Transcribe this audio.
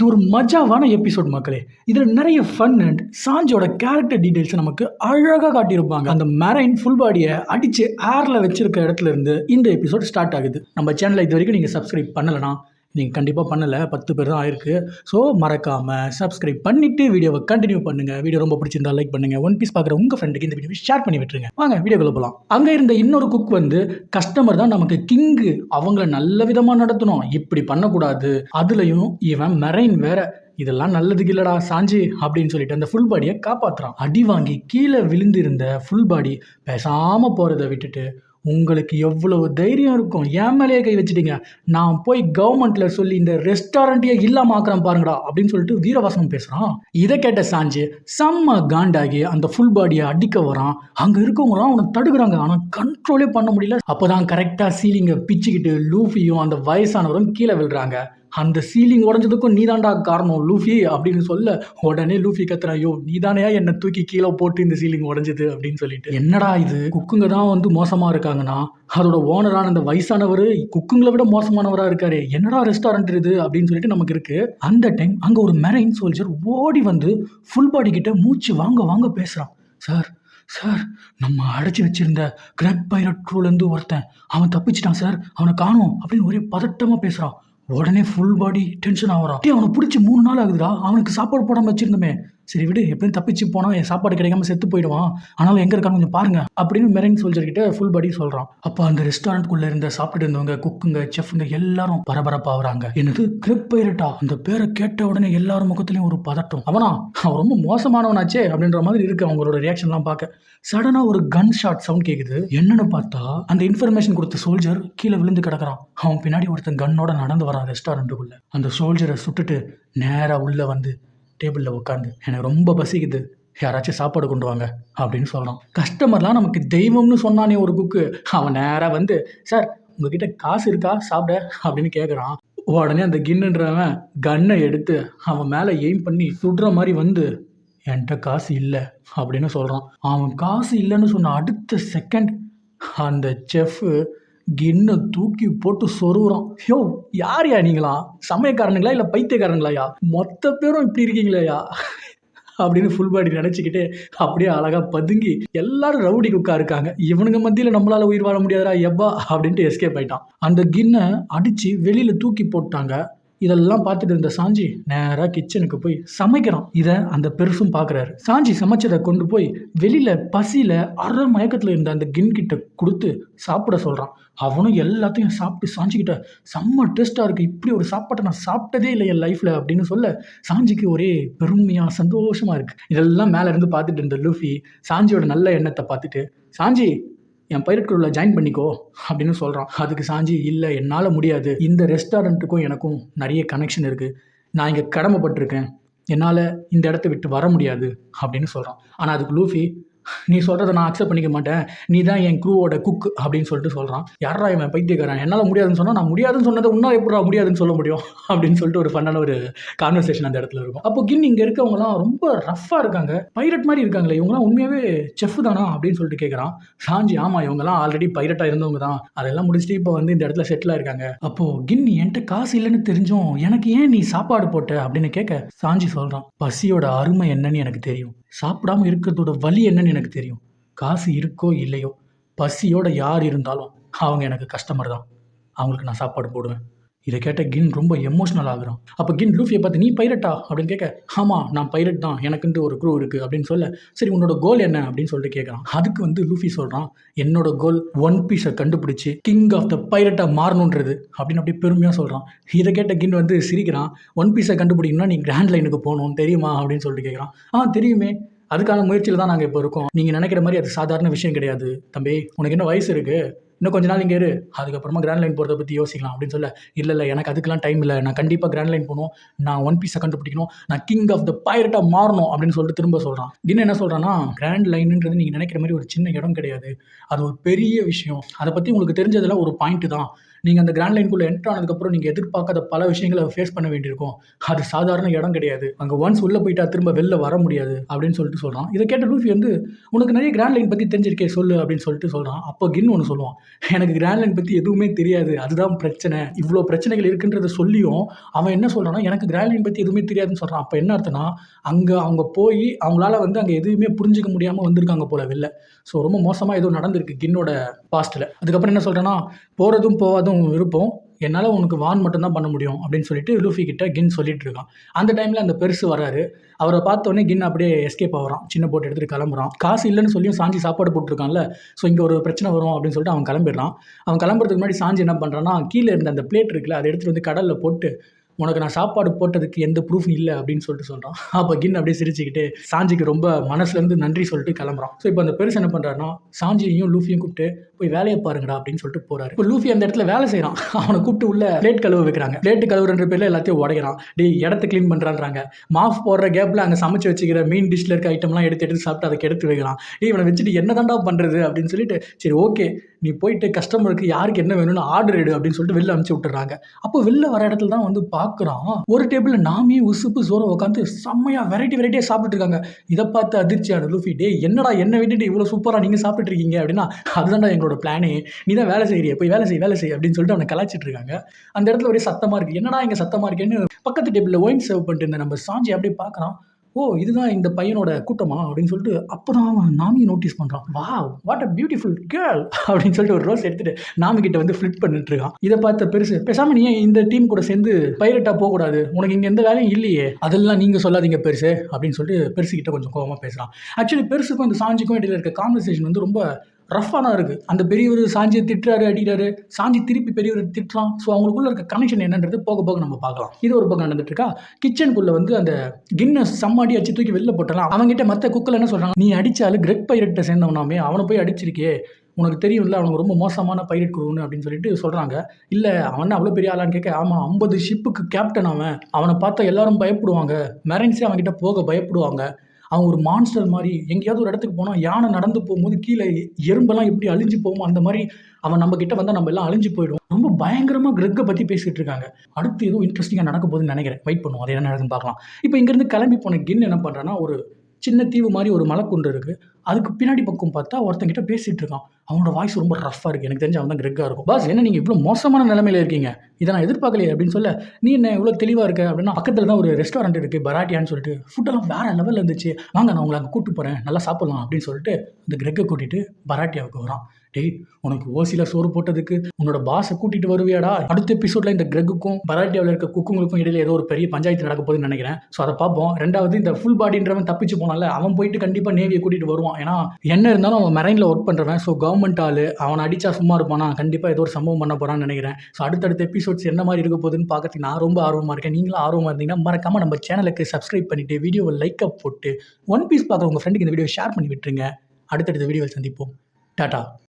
இது ஒரு மஜாவான எபிசோட் மக்களே. இதில் நிறைய ஃபன் அண்ட் சாஞ்சோட கேரக்டர் டீட்டெயில்ஸை நமக்கு அழகாக காட்டியிருப்பாங்க. அந்த மெரைன் ஃபுல் பாடியை அடித்து ஏரில் வச்சிருக்க இடத்துல இருந்து இந்த எபிசோட் ஸ்டார்ட் ஆகுது. நம்ம சேனலை இது வரைக்கும் நீங்கள் சப்ஸ்கிரைப் பண்ணலைன்னா நீங்கள் கண்டிப்பாக பண்ணலை. பத்து பேர் தான் ஆயிருக்கு. ஸோ மறக்காமல் சப்ஸ்கிரைப் பண்ணிவிட்டு வீடியோவை கண்டினியூ பண்ணுங்கள் வீடியோ ரொம்ப பிடிச்சிருந்தா லைக் பண்ணுங்கள் ஒன் பீஸ் பார்க்குற உங்கள் ஃப்ரெண்டுக்கு இந்த வீடியோவை ஷேர் பண்ணி விட்டுருங்க. வாங்க வீடியோக்குள்ள போகலாம் அங்கே இருந்த இன்னொரு குக் வந்து கஸ்டமர் தான் நமக்கு கிங்கு அவங்கள நல்ல விதமாக நடத்தணும். இப்படி பண்ணக்கூடாது. அதுலேயும் இவன் மெரைன் வேற. இதெல்லாம் நல்லதுக்கு இல்லடா சாஞ்சி அப்படின்னு சொல்லிட்டு அந்த ஃபுல் பாடியை காப்பாற்றுறான் அடி வாங்கி கீழே விழுந்திருந்த ஃபுல் பாடி பேசாமல் போகிறத விட்டுட்டு உங்களுக்கு எவ்வளவு தைரியம் இருக்கும்? என் மேலேயே கை வச்சுட்டீங்க. நான் போய் கவர்மெண்ட்டில் சொல்லி இந்த ரெஸ்டாரண்ட்டையே இல்லாம ஆக்குறேன் பாருங்கடா அப்படின்னு சொல்லிட்டு வீரவாசனம் பேசுகிறான் இதை கேட்ட சாஞ்சு செம்ம காண்டாகி அந்த ஃபுல் பாடியை அடிக்க வரான். அங்கே இருக்கவங்களாம் அவனை தடுக்கிறாங்க. ஆனால் கண்ட்ரோலே பண்ண முடியல. அப்பதான் கரெக்டாக சீலிங்கை பிச்சுக்கிட்டு லூஃபியும் அந்த வயசானவரும் கீழே விழுறாங்க. அந்த சீலிங் உடஞ்சதுக்கும் நீதான்டா காரணம் லூஃபி அப்படின்னு சொல்ல உடனே லூஃபி கத்துறா ஐயோ நீதானே என்னை தூக்கி கீழே போட்டு இந்த சீலிங் உடஞ்சது? அப்படின்னு சொல்லிட்டு. என்னடா இது? குக்குங்க தான் வந்து மோசமாக இருக்காங்கன்னா அதோட ஓனரான அந்த வயசானவர் குக்குங்களை விட மோசமானவராக இருக்காரு. என்னடா ரெஸ்டாரண்ட் இது? அப்படின்னு சொல்லிட்டு நமக்கு இருக்கு. அந்த டைம் அங்கே ஒரு மெரைன் சோல்ஜர் ஓடி வந்து ஃபுல் பாடி கிட்ட மூச்சு வாங்க வாங்க பேசுகிறான் சார் சார் நம்ம அடைச்சி வச்சிருந்த கிரக் பைரட் க்ரூலேருந்து ஒருத்தன் அவன் தப்பிச்சிட்டான் சார். அவனை காணோம் அப்படின்னு ஒரே பதட்டமாக பேசுகிறான் உடனே ஃபுல் பாடி டென்ஷன் ஆகிறான் டேய் அவனை பிடிச்சி மூணு நாள் ஆகுதுடா. அவனுக்கு சாப்பாடு போடாமல் வச்சிருந்தோமே. சரி விடு எப்படியும் தப்பிச்சு போனால் என் சாப்பாடு கிடைக்காம செத்து போயிடுவான். ஆனாலும் எங்கே இருக்காங்க கொஞ்சம் பாருங்க அப்படின்னு மெரைன் சோல்ஜர் கிட்ட ஃபுல் படி சொல்கிறான் அப்போ அந்த ரெஸ்டாரண்ட்குள்ளே இருந்த சாப்பிட்டு இருந்தவங்க குக்குங்க செஃப்ங்க எல்லாரும் பரபரப்பாகிறாங்க என்னது கிரிப் பைரட்டா அந்த பேரை கேட்ட உடனே எல்லாரும் முகத்துலையும் ஒரு பதட்டம். அவனா? அவன் ரொம்ப மோசமானவனாச்சே அப்படின்ற மாதிரி இருக்கு அவங்களோட ரியாக்ஷன்லாம் பார்க்க சடனாக ஒரு கன் ஷாட் சவுண்ட் கேட்குது என்னன்னு பார்த்தா அந்த இன்ஃபர்மேஷன் கொடுத்த சோல்ஜர் கீழே விழுந்து கிடக்கிறான். அவன் பின்னாடி ஒருத்தன் கன்னோட நடந்து வரான் ரெஸ்டாரண்ட்டுக்குள்ளே அந்த சோல்ஜரை சுட்டுட்டு நேராக உள்ளே வந்து டேபிளில் உட்காந்து எனக்கு ரொம்ப பசிக்குது. யாராச்சும் சாப்பாடு கொண்டு வாங்க அப்படின்னு சொல்கிறான் கஸ்டமர்லாம் நமக்கு தெய்வம்னு சொன்னானே ஒரு குக்கு அவன் நேராக வந்து சார் உங்ககிட்ட காசு இருக்கா? சாப்பிட அப்படின்னு கேட்குறான் உடனே அந்த கின்னுன்றவன் கன்னை எடுத்து அவன் மேலே எய்ம் பண்ணி சுடுற மாதிரி வந்து என்கிட்ட காசு இல்லை அப்படின்னு சொல்கிறான் அவன் காசு இல்லைன்னு சொன்ன அடுத்த செகண்ட் அந்த செஃப்பு கின்னை தூக்கி போட்டு சொருகுறான் யோ யார் யா நீங்களா? சமயக்காரனுங்களா இல்லை பைத்தியக்காரங்களாயா மொத்த பேரும் இப்படி இருக்கீங்களாயா? அப்படின்னு ஃபுல் பாடி நினச்சிக்கிட்டு அப்படியே அழகாக பதுங்கி எல்லாரும் ரவுடி குக்கா இருக்காங்க இவனுங்க மத்தியில் நம்மளால் உயிர் வாழ முடியாதா எவ்வா? அப்படின்ட்டு எஸ்கேப் ஆயிட்டான். அந்த கின்னை அடித்து வெளியில் தூக்கி போட்டாங்க. இதெல்லாம் பார்த்துட்டு இருந்த சாஞ்சி நேராக கிச்சனுக்கு போய் சமைக்கிறான். இதை அந்த பெருசும் பார்க்குறாரு. சாஞ்சி சமைச்சதை கொண்டு போய் வெளியில் பசியில் அரை மயக்கத்தில் இருந்த அந்த கின்கிட்ட கொடுத்து சாப்பிட சொல்கிறான் அவனும் எல்லாத்தையும் சாப்பிட்டு சாஞ்சிக்கிட்ட செம்ம டேஸ்ட்டாக இருக்குது இப்படி ஒரு சாப்பாட்டை நான் சாப்பிட்டதே இல்லை என் லைஃப்பில் அப்படின்னு சொல்ல சாஞ்சிக்கு ஒரே பெருமையாக சந்தோஷமாக இருக்குது இதெல்லாம் மேலே இருந்து பார்த்துட்டு இருந்த லூஃபி சாஞ்சியோட நல்ல எண்ணத்தை பார்த்துட்டு சாஞ்சி என் பைரட் குழுவில் ஜாயின் பண்ணிக்கோ அப்படின்னு சொல்கிறான் அதுக்கு சாஞ்சி இல்லை என்னால் முடியாது. இந்த ரெஸ்டாரண்ட்டுக்கும் எனக்கும் நிறைய கனெக்ஷன் இருக்குது நான் இங்கே கடமைப்பட்டிருக்கேன். என்னால் இந்த இடத்த விட்டு வர முடியாது. அப்படின்னு சொல்கிறான் ஆனால் அதுக்கு லூஃபி நீ சொல்கிறத நான் அக்செப்ட் பண்ணிக்க மாட்டேன். நீ தான் என் க்ரூவோட குக் அப்படின்னு சொல்லிட்டு சொல்கிறான் யாரா இவன் பைத்தியக்காரன்? என்னால் முடியாதுன்னு சொன்னால் நான் முடியாதுன்னு சொன்னதை உன்னால் எப்படா முடியாதுன்னு சொல்ல முடியும்? அப்படின்னு சொல்லிட்டு ஒரு ஃபன்னான ஒரு கான்வர்சேஷன் அந்த இடத்துல இருக்கும். அப்போ கின் இங்கே இருக்கவங்களாம் ரொம்ப ரஃப்பாக இருக்காங்க. பைரட் மாதிரி இருக்காங்களே இவங்கலாம் உண்மையாகவே செஃப் தானா அப்படின்னு சொல்லிட்டு கேட்குறான் சாஞ்சி ஆமாம் இவங்கலாம் ஆல்ரெடி பைரட்டாக இருந்தவங்க தான். அதெல்லாம் முடிச்சுட்டு இப்போ வந்து இந்த இடத்துல செட்டில் ஆயிருக்காங்க அப்போது கின் என்கிட்ட காசு இல்லைன்னு தெரிஞ்சும் எனக்கு ஏன் நீ சாப்பாடு போட்ட? அப்படின்னு கேட்க சாஞ்சி சொல்கிறான் பசியோட அருமை என்னன்னு எனக்கு தெரியும். சாப்பிடாம இருக்கிறதோட வலி என்னன்னு எனக்கு தெரியும். காசு இருக்கோ இல்லையோ பசியோட யார் இருந்தாலும் அவங்க எனக்கு கஸ்டமர் தான். அவங்களுக்கு நான் சாப்பாடு போடுவேன். இதை கேட்ட கின் ரொம்ப எமோஷ்னல் ஆகுறான். அப்போ கின் லூஃபியை பார்த்து நீ பைரட்டா அப்படின்னு கேட்க ஆமாம் நான் பைரட் தான். எனக்குன்ட்டு ஒரு க்ரூ இருக்குது அப்படின்னு சொல்ல சரி உன்னோட கோல் என்ன? அப்படின்னு சொல்லிட்டு கேட்குறான். அதுக்கு வந்து லூஃபி சொல்கிறான் என்னோட கோல் ஒன் பீஸை கண்டுபிடிச்சி கிங் ஆஃப் த பைரட்டாக மாறணுன்றது. அப்படின்னு அப்படி பெருமையாக சொல்கிறான் இதை கேட்ட கின் வந்து சிரிக்கிறான் ஒன் பீஸை கண்டுபிடிக்கணும்னா நீ கிராண்ட் லைனுக்கு போகணும் தெரியுமா? அப்படின்னு சொல்லிட்டு கேட்குறான். ஆ தெரியுமே. அதுக்கான முயற்சியில் தான் நாங்கள் இப்போ இருக்கோம். நீங்கள் நினைக்கிற மாதிரி அது சாதாரண விஷயம் கிடையாது. தம்பி உனக்கு என்ன வயசு இருக்குது இன்னும் கொஞ்ச நாள் இங்கே இரு. அதுக்கப்புறமா கிராண்ட் லைன் போகிறத பற்றி யோசிக்கலாம் அப்படின்னு சொல்ல இல்லை இல்லை எனக்கு அதுக்கெல்லாம் டைம் இல்லை. நான் கண்டிப்பாக கிராண்ட் லைன் போகணும். நான் ஒன் பீஸை கண்டுபிடிக்கணும். நான் கிங் ஆஃப் த பைரட்டாக மாறணும் அப்படின்னு சொல்லிட்டு திரும்ப சொல்கிறான் இன்னும் என்ன சொல்கிறான்னா கிராண்ட் லைனுன்றது நீங்கள் நினைக்கிற மாதிரி ஒரு சின்ன இடம் கிடையாது. அது ஒரு பெரிய விஷயம். அதை பற்றி உங்களுக்கு தெரிஞ்சதெல்லாம் ஒரு பாயிண்ட்டு தான். நீங்கள் அந்த கிராண்ட் லைனுக்குள்ளே என்ட்ரு ஆனதுக்கப்புறம் நீங்கள் எதிர்பார்க்காத பல விஷயங்களை ஃபேஸ் பண்ண வேண்டியிருக்கும். அது சாதாரண இடம் கிடையாது. அங்கே ஒன்ஸ் உள்ளே போயிட்டா திரும்ப வெளில வர முடியாது அப்படின்னு சொல்லிட்டு சொல்கிறான் இதை கேட்ட லூஃபி வந்து உனக்கு நிறைய கிராண்ட் லைன் பற்றி தெரிஞ்சிருக்கே சொல்லு அப்படின்னு சொல்லிட்டு சொல்கிறான் அப்போ கின் ஒன்று சொல்லுவான் எனக்கு கிராண்ட் லைன் பற்றி எதுவுமே தெரியாது. அதுதான் பிரச்சனை. இவ்வளோ பிரச்சனைகள் இருக்குன்றத சொல்லியும் அவன் என்ன சொல்கிறான்னா எனக்கு கிராண்ட் லைன் பற்றி எதுவுமே தெரியாதுன்னு சொல்கிறான் அப்போ என்ன அர்த்தம்னா அங்கே அவங்க போய் அவங்களால வந்து அங்கே எதுவுமே புரிஞ்சுக்க முடியாமல் வந்திருக்காங்க போல வெளில. ஸோ ரொம்ப மோசமாக ஏதோ நடந்திருக்கு கின்னோட பாஸ்ட்டில் அதுக்கப்புறம் என்ன சொல்கிறேன்னா போகிறதும் போகாதும் விருப்பம். என்னால் உனக்கு வான் மட்டும்தான் பண்ண முடியும் அப்படின்னு சொல்லிட்டு லூஃபி கிட்ட கின் சொல்லிட்டு இருக்கான். அந்த டைமில் அந்த பெருசு வராரு அவரை பார்த்தோன்னே கின் அப்படியே எஸ்கேப் ஆகிறான். சின்ன போட்டு எடுத்துகிட்டு கிளம்புறான். காசு இல்லைன்னு சொல்லியும் சாஞ்சி சாப்பாடு போட்டுருக்கான்ல. ஸோ இங்கே ஒரு பிரச்சனை வரும் அப்படின்னு சொல்லிட்டு அவன் கிளம்பிடுறான். அவன் கிளம்புறதுக்கு முன்னாடி சாஞ்சி என்ன பண்ணுறான்னா கீழே இருந்த அந்த பிளேட் இருக்குல்ல அதை எடுத்துகிட்டு வந்து கடலில் போட்டு உனக்கு நான் சாப்பாடு போட்டதுக்கு எந்த ப்ரூஃப் இல்லை அப்படின்னு சொல்லிட்டு சொல்கிறான் அப்போ கின் அப்படியே சிரிச்சுக்கிட்டு சாஞ்சிக்கு ரொம்ப மனசுலேருந்து நன்றி சொல்லிட்டு கிளம்புறான். ஸோ இப்போ அந்த பெருசு என்ன பண்ணுறாருன்னா சாஞ்சியையும் லூஃபியும் கூப்பிட்டு போய் வேலையை பாருங்கடா அப்படின்னு சொல்லிட்டு போகிறாரு இப்போ லூஃபி அந்த இடத்துல வேலை செய்கிறான் அவனை கூப்பிட்டு உள்ள பிளேட் கழுவு வைக்கிறாங்க. பிளேட் கழுவுன்ற பேரில் எல்லாத்தையும் உடைக்கிறான். டே இடத்த க்ளீன் பண்ணுறான்றாங்க மாஃப் போடுற கேப்பில் அங்கே சமைச்சு வச்சுக்கிற மெயின் டிஷ்ல இருக்க ஐட்டம்லாம் எடுத்து எடுத்து சாப்பிட்டு அதை எடுத்து வைக்கிறான். டே இவனை வச்சுட்டு என்ன தாண்டா பண்ணுறது அப்படின்னு சொல்லிட்டு சரி ஓகே நீ போயிட்டு கஸ்டமருக்கு யாருக்கு என்ன வேணும்னு ஆர்டர் எடு அப்படின்னு சொல்லிட்டு வெளில அனுப்பிச்சி விட்டுறாங்க. அப்போ வெளில வர இடத்துல தான் வந்து பார்க்க பார்க்குறான். ஒரு டேபிளில் நாமே உசுப்பு சோற உட்காந்து செம்மையாக வெரைட்டி வெரைட்டியாக சாப்பிட்டு இருக்காங்க. இதை பார்த்து அதிர்ச்சியான லூஃபி டே என்னடா என்ன விட்டுட்டு இவ்வளோ சூப்பராக நீங்கள் சாப்பிட்டு இருக்கீங்க? அப்படின்னா அதுதான்டா எங்களோட பிளானே நீ தான் வேலை செய்கிறிய போய் வேலை செய் வேலை செய் அப்படின்னு சொல்லிட்டு அவனை கலாச்சிட்டு இருக்காங்க. அந்த இடத்துல ஒரே சத்தமாக இருக்குது என்னடா இங்கே சத்தமாக இருக்கேன்னு? பக்கத்து டேபிளில் ஒயின் சர்வ் பண்ணிட்டு இருந்த நம்ம சாஞ்சி அப்படியே பார்க்குறான். ஓ இதுதான் இந்த பையனோட கூட்டமா? அப்படின்னு சொல்லிட்டு அப்போ தான் அவன் நாமியை நோட்டீஸ் பண்ணுறான் வா வாட் அ பியூட்டிஃபுல் கேர்ள் அப்படின்னு சொல்லிட்டு ஒரு ரோஸ் எடுத்துட்டு நாமி கிட்ட வந்து ஃப்ளிட் பண்ணிட்டு இருக்கான். இதை பார்த்த பெருசு பேசாம நீ இந்த டீம் கூட சேர்ந்து பைரட்டா போகக்கூடாது? உனக்கு இங்கே எந்த வேலையும் இல்லையே. அதெல்லாம் நீங்கள் சொல்லாதீங்க பெருசு அப்படின்னு சொல்லிட்டு பெருசு கிட்ட கொஞ்சம் கோபமாக பேசுகிறான் ஆக்சுவலி பெருசுக்கும் இந்த சாஞ்சிக்கும் இடையில இருக்க கான்வர்சேஷன் வந்து ரொம்ப ரஃப்பாக இருக்குது அந்த பெரியவர் சாஞ்சியை திட்டுறாரு அடிக்கிறாரு. சாஞ்சி திருப்பி பெரியவர் திட்டுறான் ஸோ அவங்களுக்குள்ள இருக்க கனெக்ஷன் என்னன்றது போக போக நம்ம பார்க்கலாம். இது ஒரு பக்கம் நடந்துட்டு இருக்கா? கிச்சனுக்குள்ளே வந்து அந்த கின்னஸ் சம்மாடி அடிச்சு தூக்கி வெளில போட்டலாம். அவங்ககிட்ட மற்ற குக்கில் என்ன சொல்கிறாங்க நீ அடித்தாலும் கிரெக் பைரட்டை சேர்ந்தவனாமே அவனை போய் அடிச்சிருக்கே உனக்கு தெரியும்ல அவனுக்கு ரொம்ப மோசமான பைரட் குழுன்னு அப்படின்னு சொல்லிட்டு சொல்கிறாங்க இல்லை அவன் அவ்வளோ பெரிய ஆளான்னு கேட்க ஆமாம் ஐம்பது ஷிப்புக்கு கேப்டன் அவன். அவனை பார்த்தா எல்லாரும் பயப்படுவாங்க. மெரன்ஸே அவன்கிட்ட போக பயப்படுவாங்க. அவன் ஒரு மான்ஸ்டர் மாதிரி எங்கேயாவது ஒரு இடத்துக்கு போனால் யானை நடந்து போகும்போது கீழே எறும்பெல்லாம் எப்படி அழிஞ்சு போகுமோ அந்த மாதிரி அவன் நம்ம கிட்ட வந்தால் நம்ம எல்லாம் அழிஞ்சு போயிடும். ரொம்ப பயங்கரமாக கிரெக்கை பற்றி பேசிகிட்டு இருக்காங்க. அடுத்து ஏதோ இன்ட்ரெஸ்டிங்காக நடக்க போகுதுன்னு நினைக்கிறேன். வெயிட் பண்ணுவோம். அது என்ன நடக்குன்னு பார்க்கலாம். இப்போ இங்கேருந்து கிளம்பி போன கின் என்ன பண்ணுறான்னா ஒரு சின்ன தீவு மாதிரி ஒரு மலைக்குண்டு இருக்குது அதுக்கு பின்னாடி பக்கம் பார்த்தா ஒருத்தங்கிட்ட பேசிகிட்டு இருக்கான் அவனோட வாய்ஸ் ரொம்ப ரஃபாக இருக்குது எனக்கு தெரிஞ்சு அவன் தான் கிரெக்காக இருக்கும். பாஸ் என்ன நீங்கள் இவ்வளோ மோசமான நிலமையில இருக்கீங்க? இதை நான் எதிர்பார்க்கலையே அப்படின்னு சொல்ல நீ என்ன இவ்வளோ தெளிவாக இருக்க? அப்படின்னா பக்கத்தில் தான் ஒரு ரெஸ்டாரண்ட் இருக்குது பராட்டியான்னு சொல்லிட்டு. ஃபுட்டெல்லாம் வேறு லெவலில் இருந்துச்சு. வாங்க நான் உங்களை அங்கே கூப்பிட்டு போகிறேன் நல்லா சாப்பிட்லாம் அப்படின்னு சொல்லிட்டு அந்த கிரெக்கை கூட்டிகிட்டு பராட்டியாவுக்கு வரான். டேய் உனக்கு ஓசியில் சோறு போட்டதுக்கு உன்னோட பாஸை கூட்டிகிட்டு வருவியாடா? அடுத்த எபிசோடில் இந்த கிரகுக்கும் பராட்டியாவில் இருக்க குக்குங்களுக்கும் இடையில ஏதோ ஒரு பெரிய பஞ்சாயத்து நடக்க போகுதுன்னு நினைக்கிறேன். ஸோ அதை பார்ப்போம். ரெண்டாவது இந்த ஃபுல் பாடின்றவன் தப்பிச்சு போனால அவன் போயிட்டு கண்டிப்பாக நேவியை கூட்டிகிட்டு வருவான். ஏன்னா என்ன இருந்தாலும் அவன் மெரைனில் ஒர்க் பண்ணுறவன் ஸோ கவர்மெண்ட் ஆள் அவனை அடித்தா சும்மா இருப்பானா? கண்டிப்பாக ஏதோ ஒரு சம்பவம் பண்ண போகிறான்னு நினைக்கிறேன். ஸோ அடுத்தடுத்த எபிசோட்ஸ் என்ன மாதிரி இருக்க போகுதுன்னு பார்க்கறதுக்கு நான் ரொம்ப ஆர்வமாக இருக்கேன். நீங்களும் ஆர்வமாக இருந்தீங்கன்னா மறக்காமல் நம்ம சேனலுக்கு சப்ஸ்கிரைப் பண்ணிவிட்டு வீடியோவை லைக் அப் போட்டு ஒன் பீஸ் பார்க்குற உங்கள் ஃப்ரெண்டுக்கு இந்த வீடியோ ஷேர் பண்ணி விட்டுருங்க. அடுத்தடுத்த வீடியோவில் சந்திப்போம். டாட்டா